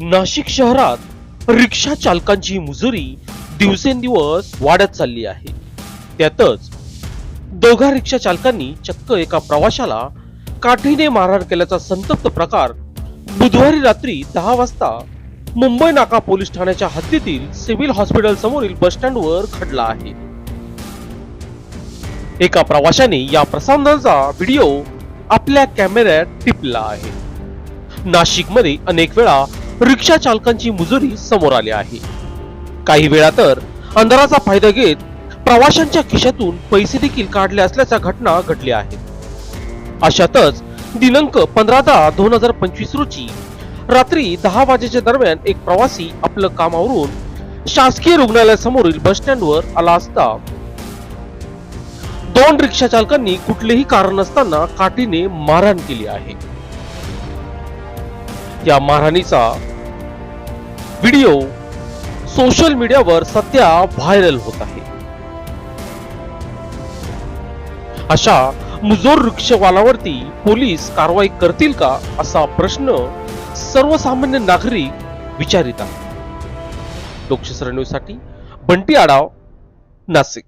नाशिक शहरात रिक्षा चालकांची मुजुरी दिवसेंदिवस वाढत चालली आहे. त्यातच दोघा रिक्षा चालकांनी चक्क एका प्रवाशाला काठीने मारहाण केल्याचा संतप्त प्रकार बुधवारी रात्री दहा वाजता मुंबई नाका पोलीस ठाण्याच्या हद्दीतील सिव्हिल हॉस्पिटल समोरील बस स्टँडवर घडला आहे. एका प्रवाशाने या प्रसंगाचा व्हिडिओ आपल्या कॅमेऱ्यात टिपला आहे. नाशिकमध्ये अनेक वेळा रिक्षा चालकांची मुजुरी समोर आली आहे. काही वेळा तर अंधाराचा फायदा घेत प्रवाशांच्या खिशातून पैसे देखील काढले असल्याच्या घटना घडल्या आहेत. अशातच दिनांक पंधरा दहा दोन हजार पंचवीस रोजी रात्री दहा वाजेच्या दरम्यान एक प्रवासी आपलं कामावरून शासकीय रुग्णालयासमोरील बस स्टँडवर आला असता दोन रिक्षा चालकांनी कुठलेही कारण नसताना काठीने मारहाण केली आहे. या मारहाणीचा व्हिडिओ सोशल मीडियावर सध्या व्हायरल होत आहे. अशा मुजोर वृक्षवालावरती पोलीस कारवाई करतील का असा प्रश्न सर्वसामान्य नागरिक विचारित आहे लोकशास्त्र न्यूजसाठी बंटी आडाव नाशिक.